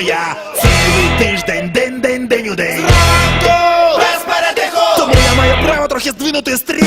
я цілий тиждень, день, день, день у день. Зранку без передиху! Тому я маю право трохи здвинути стрі.